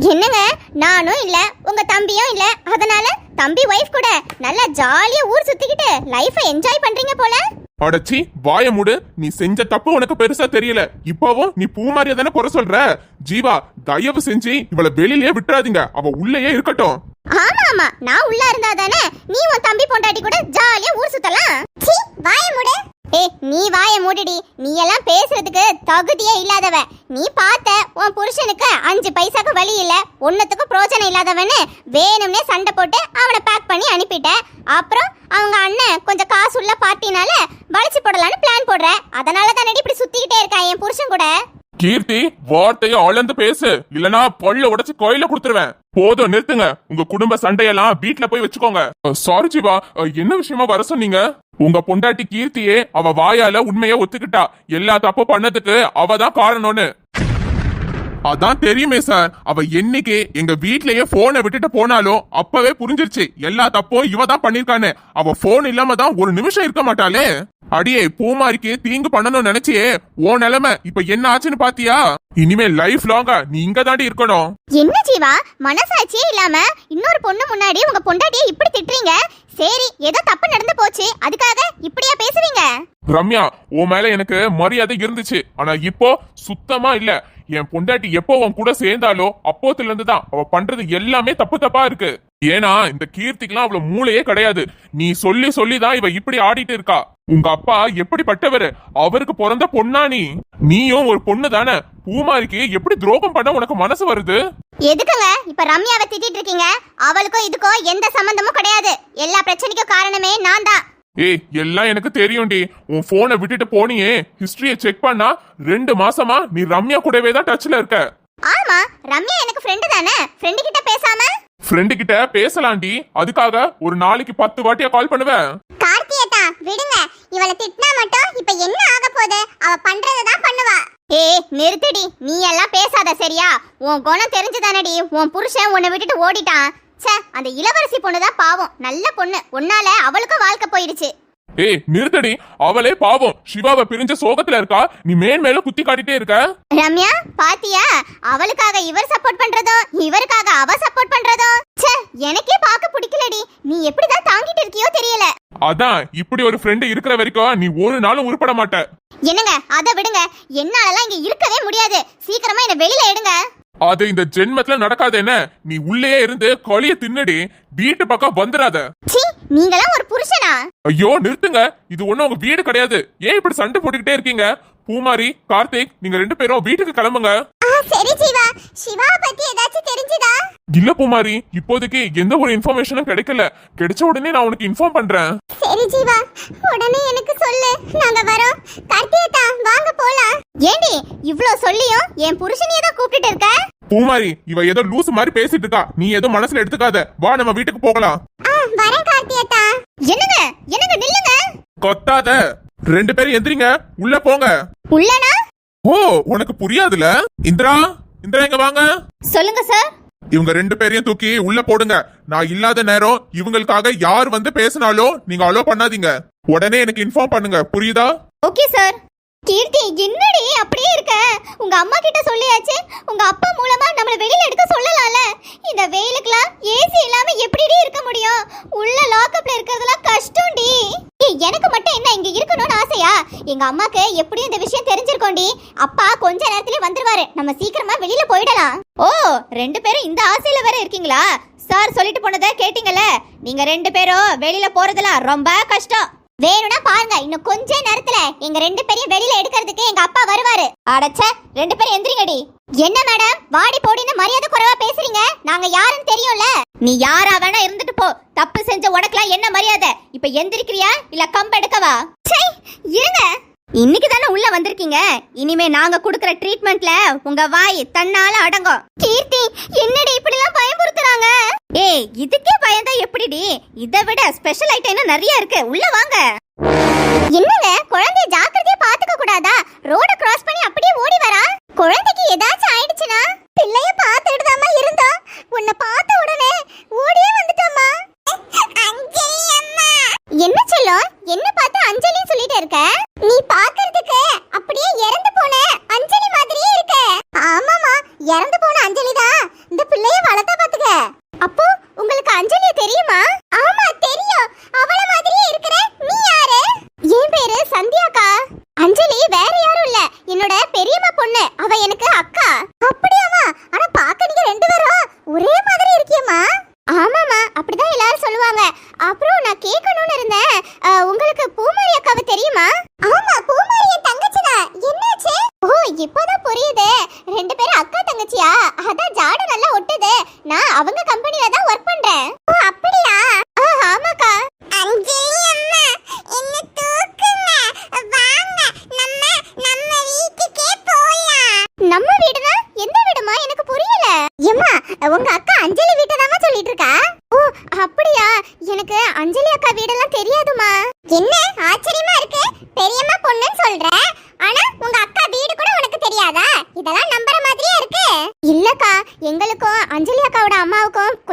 என்னங்க? நானும் இல்ல உங்க தம்பியும் இல்ல. அதனால தம்பி ஒய்ஃப் கூட நல்லா ஜாலியா ஊர் சுத்திக்கிட்டு லைஃபை என்ஜாய் பண்றீங்க போல? அடச்சி வாய மூடு. நீ செஞ்ச தப்பு உனக்கு பெருசா தெரியல. இப்பவும் நீ பூமாரியா தானே குறை சொல்ற? ஜீவா தயவு செஞ்சு இவள வெளியிலேயே விட்டுறாதீங்க. அவ உள்ளேயே இருக்கட்டும். ஆமா ஆமா நான் உள்ள இருந்தா தானே நீ உன் தம்பி பொண்டாட்டி கூட ஜாலியா ஊர் சுத்தலாம். வாய மூடு. ஏய் நீ வாய மூடிடி. நீ எல்லாம் பேசுறதுக்கு தகுதியே இல்லாதவ. நீ பார்த்த உன் புருஷனுக்கு அஞ்சு பைசாக்கு வழி இல்ல. ஒன்னத்துக்கு பிரோஜனம் இல்லாதவன்னு வேணும்னே சண்டை போட்டு அவனை பேக் பண்ணி அனுப்பிட்ட. அப்புறம் அவங்க அண்ணன் கொஞ்சம் காசு உள்ள பார்ட்டினால வளைச்சு போடலான்னு பிளான் போடுற. அதனால தானடி இப்படி சுத்திக்கிட்டே இருக்கா என் புருஷன் கூட? கீர்த்தி வார்த்தைய அளந்து பேசு. இல்லனா பல்ல உடைச்சு கோயில கொடுத்துருவேன். போதும் நிறுத்துங்க. உங்க குடும்ப சண்டையெல்லாம் வீட்ல போய் வச்சுக்கோங்க. சாரி ஜீவா. என்ன விஷயமா வர சொன்னீங்க? உங்க பொண்டாட்டி கீர்த்தியே அவ வாயால உண்மைய ஒத்துக்கிட்டா. எல்லா தப்பு பண்ணதுக்கு அவ தான் காரணம்னு. அதான் தெரியுமே சார். அவ என்னைக்கு எங்க வீட்லயே போனை விட்டுட்டு போனாலும் அப்பவே புரிஞ்சிருச்சு. எல்லா தப்பும் இவ தான் பண்ணிருக்கான்னு. அவ போன் இல்லாம தான் ஒரு நிமிஷம் இருக்க மாட்டாளே. அடியே பூமாரிக்கு தீங்கு பண்ணணும்னு நினைச்சியே. ஓ நிலைமை இப்ப என்ன ஆச்சுன்னு பாத்தியா? இனிமே லைஃப் லாங்கா நீ இங்க தாண்டி இருக்கணும். என்ன ஜீவா? மனசாட்சியே இல்லாம இன்னொரு பொண்ணு முன்னாடி உங்க பொண்டாட்டியை இப்படி திட்டுறீங்க? சரி ஏதோ தப்பு நடந்து போச்சு. அதுக்காக இப்படியா பேசுவீங்க? ரம்யா உன் மேல எனக்கு மரியாதை இருந்துச்சு. ஆனா இப்போ சுத்தமா இல்ல. என் பொண்டாட்டி எப்போ உன் கூட சேர்ந்தாலோ அப்போத்துல இருந்து தான் அவ பண்றது எல்லாமே தப்பு தப்பா இருக்கு. ஏன்னா இந்த கீர்த்திக்கெல்லாம் அவ்வளவு மூளையே கிடையாது. நீ சொல்லி சொல்லி தான் இவ இப்படி ஆடிட்டு இருக்கா. உங்க அப்பா எப்படிப்பட்டவரு? அவருக்கு பிறந்த பொண்ணா நீ? நீயும் ஒரு பொண்ணு தானே? பூமாரிக்கு எப்படி துரோகம் பண்ண உனக்கு மனசு வருது? எதுக்குங்க? இப்ப ரம்யாவை திட்டிட்டு இருக்கீங்க. அவளுக்கும் இதுக்கும் எந்த சம்பந்தமும் கிடையாது. எல்லா பிரச்சனைக்கும் காரணமே நான் தான். ஏய் எல்லாம் எனக்கு தெரியும்டி. உன் போனை விட்டுட்டு போனியே. ஹிஸ்டரிய செக் பண்ணா ரெண்டு மாசமா நீ ரம்யா கூடவே தான் டச்ல இருக்க. ஆமா ரம்யா எனக்கு ஃப்ரெண்டு தானே? ஃப்ரெண்டு கிட்ட பேசாம? ஃப்ரெண்டு கிட்ட பேசலாண்டி. அதுக்காக ஒரு நாளைக்கு பத்து வாட்டியா கால் பண்ணுவேன். கார்த்தியத்தா விடுங்க. இவளை திட்டினா மட்டும் இப்ப என்ன ஆக போகுது? அவ பண்றதை தான் பண்ணுவா. ஏய் நிறுத்தடி. நீ எல்லாம் பேசாத சரியா? உன் குணம் தெரிஞ்சுதானடி. உன் புருஷன் உன்னை விட்டுட்டு ஓடிட்டான். ச்சே அந்த இளவரசி பொண்ணு தான் பாவம். நல்ல பொண்ணு. உன்னால அவளுக்கும் வாழ்க்கை போயிடுச்சு. ஏய் நிறுத்தடி. அவளே பாவம். சிவாவை பிரிஞ்ச சோகத்துல இருக்கா? நீ மேன் மேல குத்தி காட்டிட்டே இருக்க. ரம்யா பாத்தியா? அவளுக்காக இவர் சப்போர்ட் பண்றதோ இவருக்காக அவ சப்போர்ட் பண்றதோ ச்சே எனக்கே பார்க்க பிடிக்கலடி. நீ எப்படிதான் தாங்கிட்டு இருக்கியோ தெரியல. அதான் இப்படி ஒரு ஃப்ரெண்டு இருக்கிற வரைக்கும் நீ ஒரு நாளும் உருப்பட மாட்ட. என்னங்க அதை விடுங்க. என்னாலலாம் இங்க இருக்கவே முடியாது. சீக்கிரமா என்ன வெளியில எடுங்க. அது இந்த ஜென்மத்துல நடக்காது என்ன? நீ உள்ளேயே இருந்து கொலைய தின்னடி. வீட்டு பக்கம் வந்துடாத சீ நீங்களாம் ஒரு புருஷனா? ஐயோ நிறுத்துங்க. இது ஒண்ணும் உங்க வீடு கிடையாது. ஏன் இப்படி சண்டை போட்டுக்கிட்டே இருக்கீங்க? பூமாரி கார்த்திக் நீங்க ரெண்டு பேரும் வீட்டுக்கு கிளம்புங்க. சரி ஜீவா சிவா பத்தி ஏதாச்சும் தெரிஞ்சுதா? இல்ல பூமாரி. இப்போதைக்கு எந்த ஒரு இன்ஃபர்மேஷனும் கிடைக்கல. கிடைச்ச உடனே நான் உனக்கு இன்ஃபார்ம் பண்றேன். சரி ஜீவா உடனே எனக்கு சொல்லு. நாங்க வரோம். கார்த்தியதா வாங்க போலாம். ஏண்டி இவ்ளோ சொல்லியும் என் புருஷனையே தான் கூப்பிட்டுட்டு இருக்க? பூமாரி இவ ஏதோ லூஸ் மாதிரி பேசிட்டு இருக்கா. நீ ஏதோ மனசுல எடுத்துக்காத. வா நம்ம வீட்டுக்கு போகலாம். வரேன் கார்த்தியதா என்னங்க? என்னங்க நில்லுங்க. கொத்தாத ரெண்டு பேரும் எந்திரிங்க. உள்ள போங்க. உள்ளனா? ஓ உனக்கு புரியாதுல? இந்திரா இந்திரா இங்க வாங்க? சொல்லுங்க சார் இவங்க ரெண்டு பேரையும் தூக்கி உள்ள போடுங்க. நான் இல்லாத நேரம் இவங்களுக்காக யார் வந்து பேசினாலும் நீங்க அலோ பண்ணாதீங்க. உடனே எனக்கு இன்ஃபார்ம் பண்ணுங்க. புரியுதா? ஓகே சார் கீர்த்தி என்னடி அப்படியே இருக்க? உங்க அம்மா கிட்ட சொல்லியாச்சு? உங்க அப்பா மூலமா நம்மள வெளியில எடுக்க சொல்லலாம்ல? இந்த வெயிலுக்குலாம் ஏசி இல்லாம எப்படிடி இருக்க முடியும்? உள்ள லாக்அப்ல இருக்கிறதுலாம் கஷ்டம்டி. எனக்கு மட்டும் என்ன இங்க இருக்கணும்னு ஆசையா? எங்க அம்மாக்கு எப்படியும் இந்த விஷயம் தெரிஞ்சிருக்கோண்டி அப்பா கொஞ்ச நேரத்துல வந்துருவாரு. நம்ம சீக்கிரமா வெளியில போயிடலாம். ஓ ரெண்டு பேரும் இந்த ஆசையில வேற இருக்கீங்களா? சார் சொல்லிட்டு போனதை கேட்டீங்கல்ல? நீங்க ரெண்டு பேரும் வெளியில போறதுல ரொம்ப கஷ்டம். வேணும்னா பாருங்க இன்னும் கொஞ்ச நேரத்துல எங்க ரெண்டு பேரையும் வெளியில எடுக்கிறதுக்கு எங்க அப்பா வருவாரு. அடச்ச ரெண்டு பேரும் எந்திரிங்கடி. என்ன மேடம் வாடி போடின்னு மரியாதை குறைவா பேசுறீங்க? நாங்க யாருன்னு தெரியும்ல? நீ யாரா வேணா இருந்துட்டு போ. தப்பு செஞ்ச உனக்குலாம் என்ன மரியாதை? இப்ப எந்திரிக்கிறியா? இல்ல கம்பு எடுக்கவா? இருங்க. இன்னைக்கு தானே உள்ள வந்திருக்கீங்க? இனிமே நாங்க குடுக்கற ட்ரீட்மெண்ட்ல உங்க வாய் தன்னால அடங்கும். கீர்த்தி என்னடி இப்படி எல்லாம் பயமுறுத்துறாங்க? ஏய் இதுக்கே பயந்தா எப்படிடி? இதை விட ஸ்பெஷல் ஐட்டம் நிறைய இருக்கு. உள்ள வாங்க. என்னங்க என்னோட பெரியம்மா பொண்ணு. அவ எனக்கு அக்கா. அப்படி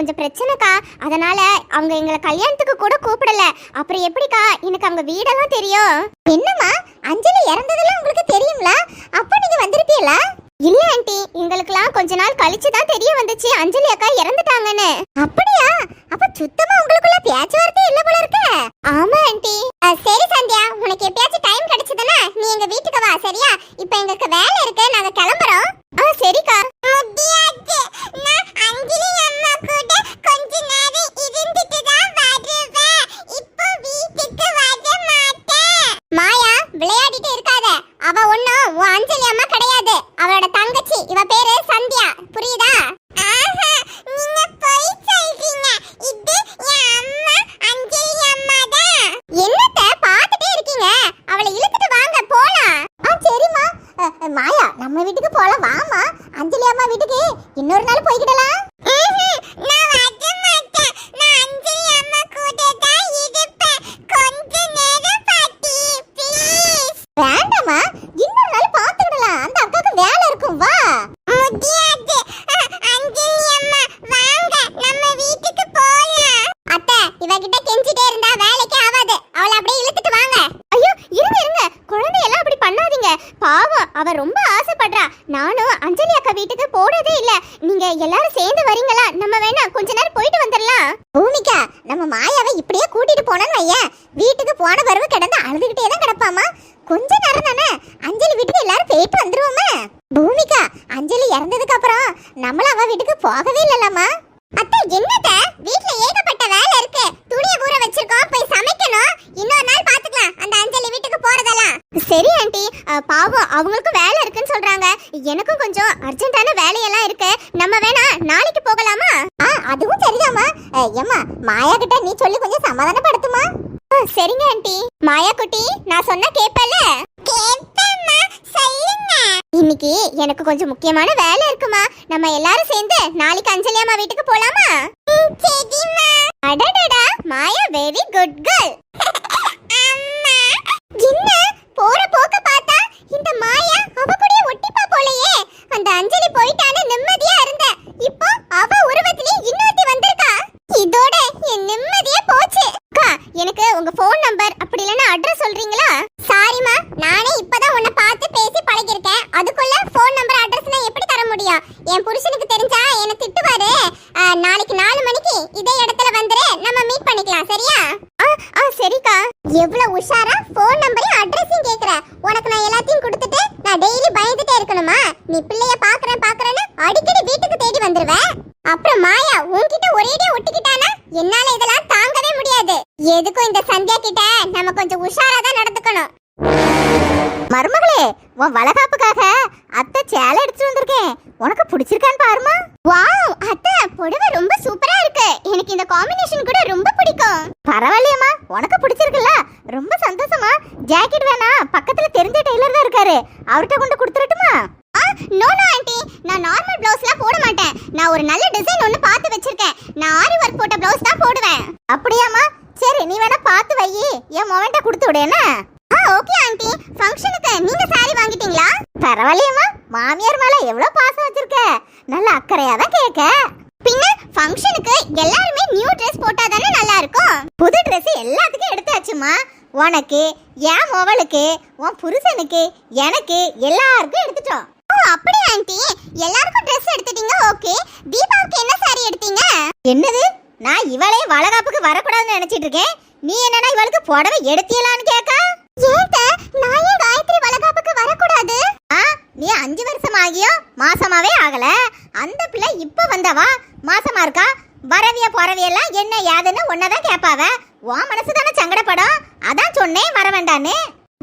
கொஞ்சம் பிரச்சனைக்கா. அதனால அவங்க எங்களை கல்யாணத்துக்கு கூட கூப்பிடல. அப்புறம் எப்படிக்கா? எனக்கு அவங்க வீடெல்லாம் தெரியும். என்னம்மா? அஞ்சலி இறந்ததெல்லாம் உங்களுக்கு தெரியும்ல? அப்ப நீங்க வந்திருப்பீங்களா? இல்ல ஆண்டி எங்களுக்குலாம் கொஞ்ச நாள் கழிச்சு தான் தெரிய வந்துச்சு. அஞ்சலி அக்கா இறந்துட்டாங்கன்னு. அப்படியா? அப்ப சுத்தமா உங்களுக்குள்ள பேச்சுவார்த்தை இல்ல போல இருக்கு. ஆமா ஆண்டி. சரி சந்தியா உனக்கு எப்பயாச்சும் டைம் கிடைச்சதுன்னா நீ எங்க வீட்டுக்கு வா சரியா? இப்ப எங்களுக்கு வேலை இருக்கு. நாங்க கிளம்புறோம். ஆ சரிக்கா. முடியாது நான் அஞ்சலி அம்மா கூட கொஞ்ச நேரம் இருந்துட்டு தான் வருவேன் இப்போ வீட்டுக்கு வர மாட்டேன் மாயா விளையாடிட்டு இருக்காத அவ ஒண்ணும் உன் அஞ்சலி அம்மா கிடையாது அவளோட தங்கச்சி இவ பேரு சந்தியா புரியுதா நீங்க போய் சொல்றீங்க இது என் அம்மா அஞ்சலி அம்மா தான் என்னத்த பாத்துட்டே இருக்கீங்க அவளை இழுத்துட்டு வாங்க போலாம் ஆ சரிம்மா அ, அ, மாயா நம்ம வீட்டுக்கு போலாம் வாமா அஞ்சலி அம்மா வீட்டுக்கு இன்னொரு நாள் போய்கிடலாம் நான் வர மாட்டேன் நான் அஞ்சலி அம்மா கூட தான் இருப்பேன் கொஞ்ச நேரம் பாட்டி ப்ளீஸ் வேண்டாமா இன்னொரு நாள் பாத்துக்கிடலாம் அந்த அக்காக்கு வேலை இருக்கும் வா முடியாது அஞ்சலி அம்மா வாங்க நம்ம வீட்டுக்கு போலாம் அத்தை இவகிட்ட கெஞ்சிட்டே இருந்தா வேலைக்கு ஆகாது அவளை அப்படியே இழுத்துட்டு வாங்க ஐயோ இருங்க இருங்க குழந்தையெல்லாம் அப்படி பண்ணாதீங்க பாவம் அவ ரொம்ப ஆசைப்படுறா. நானும் அஞ்சலி அக்கா வீட்டுக்கு போறதே இல்ல. நீங்க எல்லாரும் சேர்ந்து வரீங்களா? நம்ம வேணா கொஞ்ச நேரம் போயிட்டு வந்துடலாம் பூமிகா நம்ம மாயாவை இப்படியே கூட்டிட்டு போனோம்னு வையேன். வீட்டுக்கு போன வரவு கிடந்து அழுதுகிட்டே தான் கிடப்பாமா? கொஞ்ச நேரம் தானே? அஞ்சலி வீட்டுக்கு எல்லாரும் போயிட்டு வந்துருவோமே. பூமிகா அஞ்சலி இறந்ததுக்கு அப்புறம் நம்மள அவ வீட்டுக்கு போகவே இல்லலாமா அத்தை என்னத்த? வீட்ல ஏகப்பட்ட வேலை இருக்கு. துணியை ஊற வச்சிருக்கோம் போய் சமைக்கணும். இன்னொரு நாள் பாத்துக்கலாம். அந்த அஞ்சலி வீட்டுக்கு போ சரி ஆண்டி. அஹ், பாவம் அவங்களுக்கும் வேலை இருக்குன்னு சொல்றாங்க. எனக்கும் கொஞ்சம் அர்ஜென்ட்டான வேலையெல்லாம் இருக்கு. நம்ம வேணா நாளைக்கு போகலாமா? ஆ அதுவும் சரிதாமா ஏம்மா மாயா கிட்ட நீ சொல்லி கொஞ்சம் சமாதானப்படுத்துமா? சரிங்க ஆண்டி. மாயா குட்டி நான் சொன்ன கேப்பல இன்னைக்கு எனக்கு கொஞ்சம் முக்கியமான வேலை இருக்குமா. நம்ம எல்லாரும் சேர்ந்து நாளைக்கு அஞ்சலி அம்மா வீட்டுக்கு போலாமா? சரிம்மா. அடடடா மாயா வெரி குட் கேர்ள் அம்மா என்ன போற போக்க பார்த்தா இந்த மாயா அவ கூடயே ஒட்டிப்பா போலயே அந்த அஞ்சலி போயிட்டான்னு நிம்மதியா இருந்த இப்போ அவ உருவத்திலே இன்னொருத்தி வந்திருக்கா இதோட என் நிம்மதியே போச்சு அக்கா எனக்கு உங்க ஃபோன் நம்பர் அப்படி இல்லைன்னா அட்ரஸ் சொல்றீங்களா சாரிமா நானே இப்பதான் உன்னை பார்த்து பேசி பழகிருக்கேன் அதுக்குள்ள ஃபோன் நம்பர் அட்ரஸ் நான் எப்படி தர முடியும் என் புருஷனுக்கு தெரிஞ்சா என்ன திட்டுவாரு ஆ, நாளைக்கு நாலு மணிக்கு இதே இடத்துல வந்துரு நம்ம மீட் பண்ணிக்கலாம் சரியா? ஆ ஆ சரிக்கா. எவ்வளவு உஷாரா ஃபோன் நம்பரையும் அட்ரஸையும் கேக்குற. உனக்கு நான் எல்லாத்தையும் கொடுத்துட்டு நான் டெய்லி பயந்துட்டே இருக்கணுமா? நீ பிள்ளைய பாக்குறேன் பாக்குறேன்னு அடிக்கடி வீட்டுக்கு தேடி வந்துருவேன் அப்புறம் மாயா உன்கிட்ட ஒரேடியா ஒட்டிக்கிட்டானா? என்னால இதெல்லாம் தாங்கவே முடியாது. எதுக்கும் இந்த சந்தியா கிட்ட நம்ம கொஞ்சம் உஷாரா தான் நடந்துக்கணும். மருமகளே உன் வளகாப்புக்காக அத்தை சேலை எடுத்துட்டு வந்திருக்கேன். உனக்கு பிடிச்சிருக்கான்னு பாருமா. வாவ் அத்தை புடவை ரொம்ப சூப்பர் எனக்கு இந்த காம்பினேஷன் கூட ரொம்ப பிடிக்கும். பரவாயில்லையம்மா உனக்கு பிடிச்சிருக்குல்ல? ரொம்ப சந்தோஷமா ஜாக்கெட் வேணா பக்கத்துல தெரிஞ்ச டெய்லர் தான் இருக்காரு. அவர்கிட்ட கொண்டு கொடுத்துருட்டுமா நோ நோ ஆண்டி நான் நார்மல் ப்ளவுஸ்லாம் போட மாட்டேன். நான் ஒரு நல்ல டிசைன் ஒன்னு பார்த்து வச்சிருக்கேன். நான் ஆரி ஒர்க் போட்ட ப்ளவுஸ் தான் போடுவேன். அப்படியாம்மா? சரி நீ வேணா பார்த்து வை. என் மொமெண்ட்டை கொடுத்து விடு என்ன? ஆ ஓகே ஆண்டி ஃபங்க்ஷனுக்கு நீங்க சாரி வாங்கிட்டீங்களா? பரவாயில்லையம்மா. மாமியார் மேல எவ்வளவு பாசம் வச்சிருக்க? நல்ல அக்கறையா தான் கேட்க. ஃபங்க்ஷனுக்கு எல்லாருமே நியூ ட்ரெஸ் போட்டா தானே நல்லா இருக்கும் புது ட்ரெஸ் எல்லாத்துக்கும் எடுத்தாச்சுமா? உனக்கு என் மொபைலுக்கு உன் புருஷனுக்கு எனக்கு எல்லாருக்கும் எடுத்துட்டோம். ஓ அப்படி ஆண்டி எல்லாருக்கும் ட்ரெஸ் எடுத்துட்டீங்க? ஓகே தீபாவுக்கு என்ன சாரி எடுத்தீங்க? என்னது? நான் இவளே வளகாப்புக்கு வரக்கூடாதுன்னு நினைச்சிட்டு இருக்கேன். நீ என்னன்னா இவளுக்கு புடவை எடுத்தியலான்னு கேட்க நான் ஏன் காயத்ரி வளகாப்புக்கு வரக்கூடாது. ஆ நீ அஞ்சு வருஷம் ஆகியும் மாசமாவே ஆகல. அந்த பிள்ளை இப்ப வந்தவா? மாசமா இருக்கா? வரவிய பொறவியெல்லாம் என்ன ஏதுன்னு உன்னதான் கேட்பாவ உன் மனசு தானே சங்கடப்படும். அதான் சொன்னேன் வர வேண்டான்னு.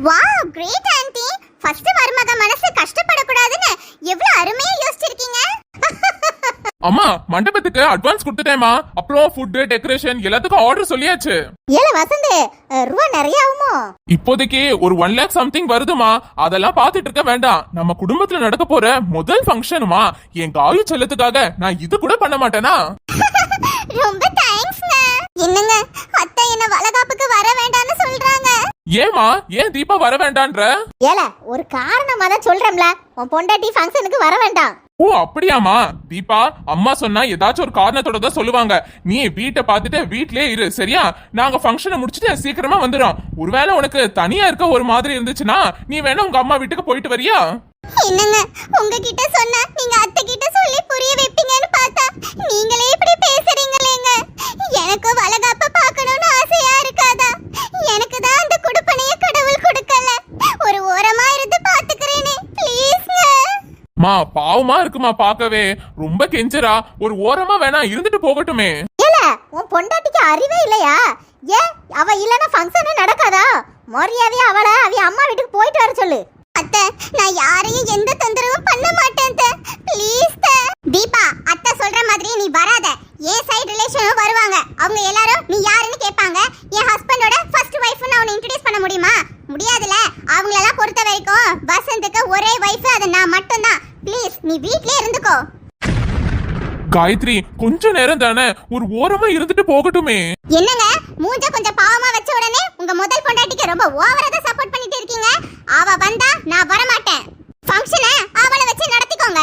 வாவ் கிரேட் ஆன்ட்டி ஃபர்ஸ்ட் மருமக மனசு கஷ்டப்படக்கூடாதுன்னு எவ்வளவு அருமையா யோசிச்சிருக்கீங்க? அம்மா மண்டபத்துக்கு அட்வான்ஸ் கொடுத்துட்டேமா அப்புறம் ஃபுட் டெக்கரேஷன் எல்லாத்துக்கும் ஆர்டர் சொல்லியாச்சு. ஏல வசந்த் ரூபா நிறைய ஆகுமோ? இப்போதைக்கு ஒரு ஒன் லேக் சம்திங் வருதுமா அதெல்லாம் பாத்துட்டு இருக்க வேண்டாம். நம்ம குடும்பத்துல நடக்க போற முதல் ஃபங்க்ஷனுமா என் காயு செல்லத்துக்காக நான் இது கூட பண்ண மாட்டேனா? ரொம்ப தேங்க்ஸ்ங்க என்னங்க அத்தை என்ன வளகாப்புக்கு வர வேண்டாம்னு சொல்றாங்க. ஏமா ஏன் தீபா வர வேண்டான்ற? ஏல ஒரு காரணமா தான் சொல்றேன்ல உன் பொண்டாட்டி ஃபங்க்ஷனுக்கு வர வேண்டாம். ஓ அப்படியாமா தீபா அம்மா சொன்னா ஏதாச்சும் ஒரு காரணத்தோட தான் சொல்லுவாங்க. நீ வீட்டை பார்த்துட்டு வீட்லயே இரு சரியா? நாங்க ஃபங்க்ஷனை முடிச்சுட்டு சீக்கிரமா வந்துடும் ஒருவேளை உனக்கு தனியா இருக்க ஒரு மாதிரி இருந்துச்சுன்னா நீ வேணா உங்க அம்மா வீட்டுக்கு போயிட்டு வரியா? என்னங்க உங்ககிட்ட சொன்னா நீங்க அத்தை கிட்ட சொல்லி புரிய வைப்பீங்கன்னு பார்த்தா நீங்களே இப்படி பேசுறீங்களேங்க. எனக்கு வளகாப்ப பார்க்கணும்னு ஆசையா இருக்காதா எனக்கு தான் அந்த குடுப்பனைய கடவுள் கொடுக்கல ஒரு ஓரமா இருந்து பாத்துக்கிறேனே ப்ளீஸ்ங்க மா பாவமா இருக்குமா பார்க்கவே. ரொம்ப கெஞ்சரா ஒரு ஓரமா வேணா இருந்துட்டு போகட்டுமே. ஏல உன் பொண்டாட்டிக்கு அறிவே இல்லையா? ஏ அவ இல்லனா ஃபங்க்ஷனே நடக்காதா? மரியாதையா அவள அவ அம்மா வீட்டுக்கு போயிட்டு வர சொல்லு. அத்தை நான் யாரையும் எந்த தொந்தரவும் பண்ண மாட்டேன் ப்ளீஸ் தீபா அத்தை சொல்ற மாதிரி நீ வராத. ஏன் சைடு ரிலேஷனும் வருவாங்க. அவங்க எல்லாரும் நீ யாருன்னு கேட்பாங்க என் ஹஸ்பண்டோட ஃபர்ஸ்ட் ஒய்ஃப் நான் உன்னை இன்ட்ரோடியூஸ் பண்ண முடியுமா முடியாதுல அவங்களெல்லாம் பொறுத்த வரைக்கும் வசந்துக்கு ஒரே ஒய்ஃப் அது நான் மட்டும்தான் ப்ளீஸ் நீ வீட்லயே இருந்துக்கோ காயத்ரி கொஞ்ச நேரம் தானே? ஒரு ஓரமா இருந்துட்டு போகட்டுமே. என்னங்க? மூஞ்ச கொஞ்சம் பாவமா வச்ச உடனே உங்க முதல் பொண்டாட்டிக்கு ரொம்ப ஓவரா தான் சப்போர்ட் பண்ணிட்டு இருக்கீங்க. அவ வந்தா நான் வர மாட்டேன் ஃபங்க்ஷனை அவளை வச்சு நடத்திக்கோங்க.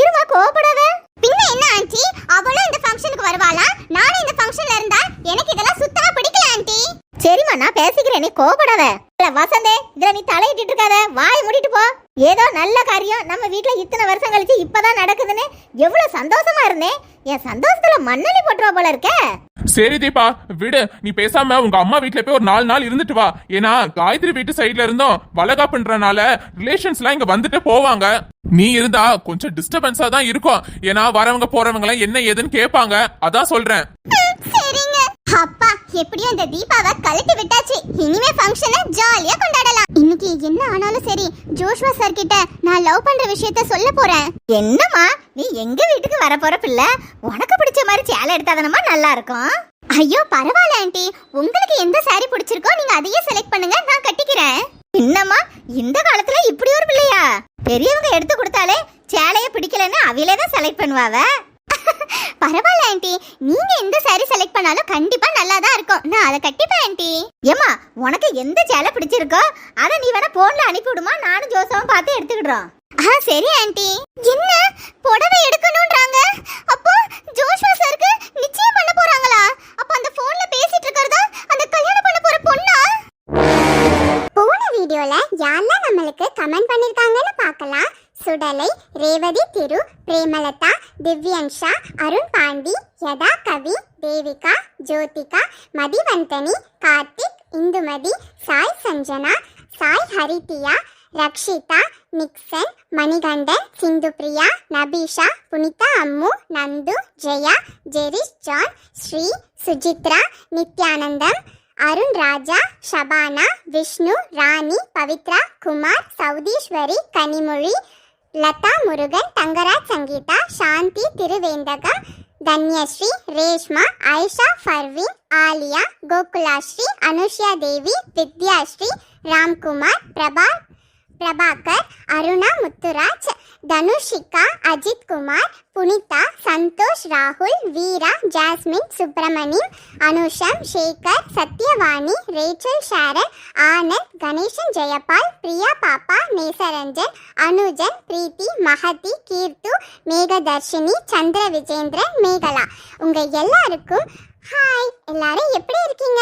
இருமா கோபப்படாத பின்ன என்ன ஆன்ட்டி அவளும் இந்த ஃபங்க்ஷனுக்கு வருவாளா? நானும் இந்த ஃபங்க்ஷன்ல இருந்தா எனக்கு இதெல்லாம் சுத்தமா பிடிக்கல ஆன்ட்டி சரிம்மா நான் பேசிக்கிறேன் நீ கோபப்படாத இல்ல வசந்தே இதுல நீ தலையிட்டு இருக்காத. வாய் மூடிட்டு போ. ஏதோ நல்ல காரியம். நம்ம வீட்ல இத்தனை வருஷம் கழிச்சு இப்பதான் நடக்குதுன்னு எவ்வளவு சந்தோஷமா இருந்தேன் என் சந்தோஷத்துல மண்ணலி போட்டுருவா போல இருக்க. சரி தீபா விடு. நீ பேசாம உங்க அம்மா வீட்ல போய் ஒரு நாலு நாள் இருந்துட்டு வா. ஏன்னா காயத்ரி வீட்டு சைடுல இருந்தும் வளகாப்புன்றனால ரிலேஷன்ஸ் எல்லாம் இங்க வந்துட்டு போவாங்க. நீ இருந்தா கொஞ்சம் டிஸ்டர்பன்ஸா தான் இருக்கும். ஏன்னா வரவங்க போறவங்க எல்லாம் என்ன ஏதுன்னு கேட்பாங்க. அதான் சொல்றேன். சரிங்க. அப்பா எப்படியும் இந்த தீபாவை கழட்டி விட்டாச்சு. இனிமே ஃபங்க்ஷனை ஜாலியா கொண்டாடலாம். இன்னைக்கு என்ன ஆனாலும் சரி ஜோஷ்வா சார் கிட்ட நான் லவ் பண்ற விஷயத்த சொல்ல போறேன். என்னம்மா நீ எங்க வீட்டுக்கு வர போற பிள்ளை? உனக்கு பிடிச்ச மாதிரி சேலை எடுத்தாதானமா நல்லா இருக்கும்? ஐயோ பரவாயில்ல ஆண்டி உங்களுக்கு எந்த சாரி பிடிச்சிருக்கோ நீங்க அதையே செலக்ட் பண்ணுங்க நான் கட்டிக்கிறேன். என்னம்மா இந்த காலத்துல இப்படி ஒரு பிள்ளையா? பெரியவங்க எடுத்து கொடுத்தாலே சேலையை பிடிக்கலன்னு அவையிலே தான் செலக்ட் பண்ணுவாவ பரவாயில்ல ஆண்டி. நீங்க எந்த சாரி செலக்ட் பண்ணாலும் கண்டிப்பா நல்லா தான் இருக்கும். நான் அதை கட்டிப்பேன் ஆண்டி. ஏமா உனக்கு எந்த சேலை பிடிச்சிருக்கோ அதை நீ வேணா போன்ல அனுப்பி விடுமா? நானும் ஜோசவும் பார்த்து எடுத்துக்கிடுறோம். ஆ சரி ஆண்டி. என்ன? புடவை எடுக்கணும்ன்றாங்க? அப்போ ஜோஷ்வா சாருக்கு நிச்சயம் பண்ண போறாங்களா? அப்ப அந்த போன்ல பேசிட்டு இருக்கறதா? அந்த கல்யாணம் பண்ண போற பொண்ணா? போன வீடியோல யாரெல்லாம் நம்மளுக்கு கமெண்ட் பண்ணிருக்காங்கன்னு பார்க்கலாம். சுடலை ரேவதி திரு பிரேமலதா திவ்யன்ஷா அருண் பாண்டி யதா கவி தேவிகா ஜோதிகா மதிவந்தனி கார்த்திக் இந்துமதி சாய் சஞ்சனா சாய் ஹரிதியா ரக்ஷிதா நிக்சன் மணிகண்டன் சிந்துப்ரியா நபீஷா புனிதா அம்மு நந்து ஜெயா ஜெரிஷ் ஜான் ஸ்ரீ சுஜித்ரா நித்யானந்தம் அருண் ராஜா ஷபானா விஷ்ணு ராணி பவித்ரா குமார் சௌதீஸ்வரி கனிமொழி லதா முருகன் தங்கராஜ் சங்கீதா சாந்தி திருவேந்தகம் தன்யஸ்ரீ ரேஷ்மா ஐஷா ஃபர்வின் ஆலியா கோகுலாஸ்ரீ அனுஷ்யா தேவி வித்யாஸ்ரீ ராம்குமார் பிரபா பிரபாகர் அருணா முத்துராஜ் தனுஷிகா அஜித் குமார் புனிதா சந்தோஷ் ராகுல் Veera Jasmine Subramaniam Anusham Sekar Sathyavani Rachel Sharon Anand Ganesan Jayapal Priya Pappa Nesaranjan Anujan பிரீத்தி மகதி கீர்த்து மேகதர்ஷினி சந்திர விஜேந்திரன் மேகலா. உங்கள் எல்லாருக்கும் ஹாய். எல்லாரும் எப்படி இருக்கீங்க?